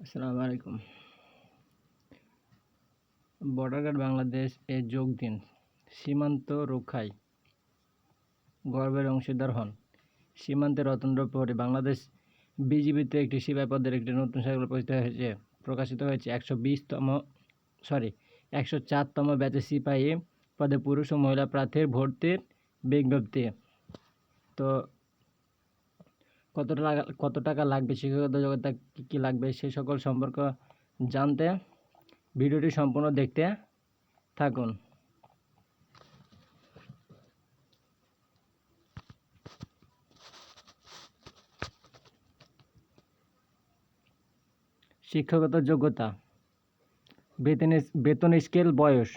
আসসালামু আলাইকুম। Border guard Bangladesh এ যোগ দিন। সীমান্ত রক্ষায় গর্বের অংশীদার হন। সীমান্তে রতন্দ্র প্রহরী বাংলাদেশ বিজিবিতে একটি সিপাহী পদের একটি নতুন সাইকেল প্রকাশিত হয়েছে প্রকাশিত হয়েছে একশো বিশতম সরি একশো চারতম ব্যাচে সিপাহী পদে পুরুষ ও মহিলা প্রার্থীর ভর্তির বিজ্ঞপ্তি। তো কত টাকা কত টাকা লাগবে শিক্ষাগত যোগ্যতা কী কী লাগবে সেই সকল সম্পর্ক জানতে, ভিডিওটি সম্পূর্ণ দেখতে থাকুন। শিক্ষাগত যোগ্যতা, বেতন বেতন স্কেল বয়স,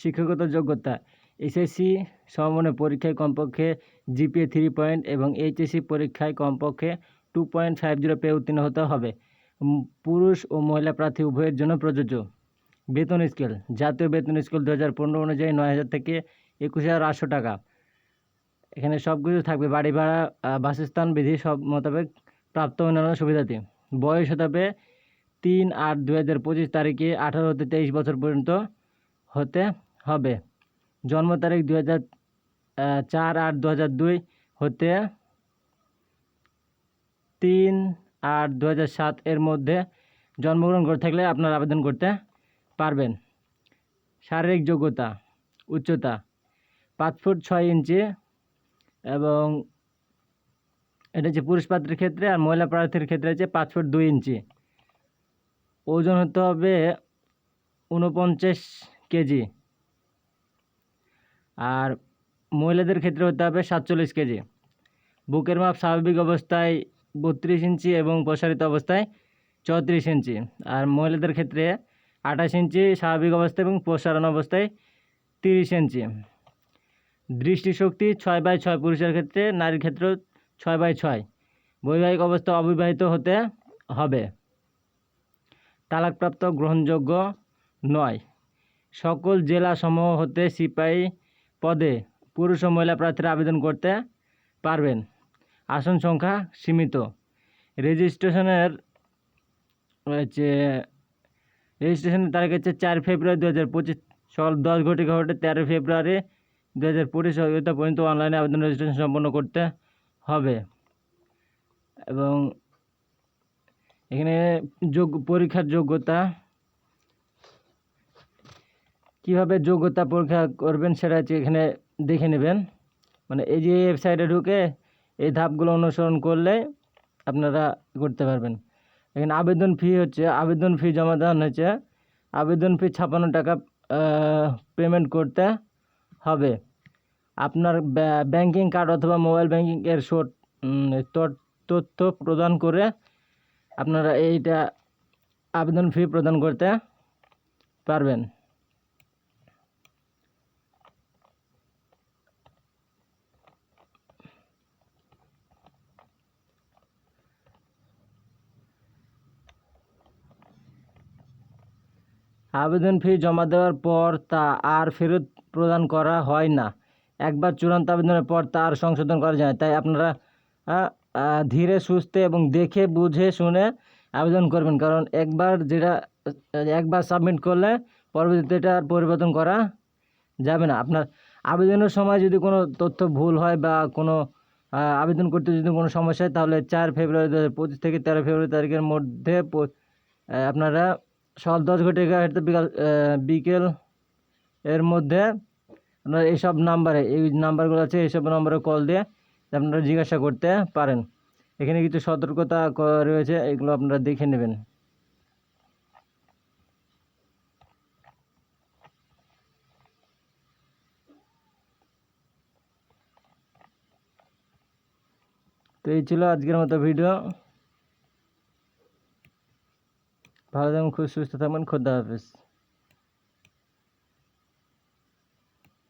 শিক্ষাগত যোগ্যতা এসএসসি সমমানে পরীক্ষায় কমপক্ষে জিপিএ থ্রি পয়েন্ট এবং এইচএসসি পরীক্ষায় কমপক্ষে টু পয়েন্ট ফাইভ জিরো পেয়ে উত্তীর্ণ হতে হবে। পুরুষ ও মহিলা প্রার্থী উভয়ের জন্য প্রযোজ্য। বেতন স্কেল, জাতীয় বেতন স্কেল দু হাজার পনেরো অনুযায়ী নয় হাজার থেকে একুশ হাজার আটশো টাকা। এখানে সব কিছু থাকবে, বাড়ি ভাড়া বাসস্থান বিধি সব মোতাবেক প্রাপ্ত অন্যান্য সুবিধাদি বয়স হতে তিন আট দু হাজার পঁচিশ তারিখে আঠারো হতে তেইশ বছর পর্যন্ত হতে হবে। জন্ম তারিখ দু হাজার চার আট দু হাজার দুই হতে তিন আট দু হাজার সাত এর মধ্যে জন্মগ্রহণ করে থাকলে আপনার আবেদন করতে পারবেন। শারীরিক যোগ্যতা, উচ্চতা, পাঁচ ফুট ছয় ইঞ্চি এবং এটা হচ্ছে পুরুষ প্রার্থীর ক্ষেত্রে আর মহিলা প্রার্থীর ক্ষেত্রে হচ্ছে পাঁচ ফুট দুই ইঞ্চি। ওজন হতে হবে উনপঞ্চাশ কেজি। আর মহিলাদের ক্ষেত্রে হতে হবে সাতচল্লিশ কেজি। বুকের মাপ স্বাভাবিক অবস্থায় বত্রিশ ইঞ্চি এবং প্রসারিত অবস্থায় চৌত্রিশ ইঞ্চি। আর মহিলাদের ক্ষেত্রে আঠাশ ইঞ্চি স্বাভাবিক অবস্থায় এবং প্রসারণ অবস্থায় তিরিশ ইঞ্চি। দৃষ্টিশক্তি ছয় বাই ছয় পুরুষের ক্ষেত্রে নারীর ক্ষেত্রেও ছয় বাই ছয়। বৈবাহিক অবস্থা অবিবাহিত হতে হবে। তালাকপ্রাপ্ত গ্রহণযোগ্য নয়। সকল জেলা সমূহ হতে সিপাহী পদে পুরুষ ও মহিলা প্রার্থীরা আবেদন করতে পারবেন। আসন সংখ্যা সীমিত। রেজিস্ট্রেশনের, হচ্ছে, রেজিস্ট্রেশনের তারিখ হচ্ছে চার ফেব্রুয়ারি দু হাজার পঁচিশ, সকাল দশ ঘটিকা ঘটে তেরো ফেব্রুয়ারি দু হাজার পঁচিশ পর্যন্ত অনলাইনে আবেদন রেজিস্ট্রেশন সম্পন্ন করতে হবে। এবং এখানে যোগ্য পরীক্ষার যোগ্যতা কীভাবে যোগ্যতা পরীক্ষা করবেন সেটা হচ্ছে এখানে দেখে নেবেন। মানে এই যে ওয়েবসাইটে ঢুকে এই ধাপগুলো অনুসরণ করলে আপনারা করতে পারবেন। এখানে আবেদন ফি হচ্ছে, আবেদন ফি জমা দেওয়ানো হচ্ছে আবেদন ফি ছাপ্পান্ন টাকা পেমেন্ট করতে হবে। আপনার ব্যাংকিং কার্ড অথবা মোবাইল ব্যাংকিং এর শোট তথ্য প্রদান করে আপনারা এইটা আবেদন ফি প্রদান করতে পারবেন। আবেদন ফি জমা দেওয়ার পর তা আর ফেরত প্রদান করা হয় না। একবার চূড়ান্ত আবেদনের পর তা আর সংশোধন করা যায় না। তাই আপনারা ধীরে সুস্থে এবং দেখে বুঝে শুনে আবেদন করবেন। কারণ একবার যেটা, একবার সাবমিট করলে পরবর্তীতে এটা আর পরিবর্তন করা যাবে না। আপনার আবেদনের সময় যদি কোনো তথ্য ভুল হয় বা কোনো আবেদন করতে যদি কোনো সমস্যা হয়, তাহলে চার ফেব্রুয়ারি দু থেকে তেরো ফেব্রুয়ারি তারিখের মধ্যে আপনারা সকাল দশ ঘটিকা হতে বিকাল বিকেল এর মধ্যে আপনারা এইসব নাম্বারে, এই নাম্বারগুলো আছে, এইসব নাম্বারে কল দিয়ে আপনারা জিজ্ঞাসা করতে পারেন। এখানে কিছু সতর্কতা রয়েছে, এগুলো আপনারা দেখে নেবেন। তো এই ছিল আজকের মতো ভিডিও। ভালো থাকুন খুব সুস্থ থাকবেন খোদা হাফেজ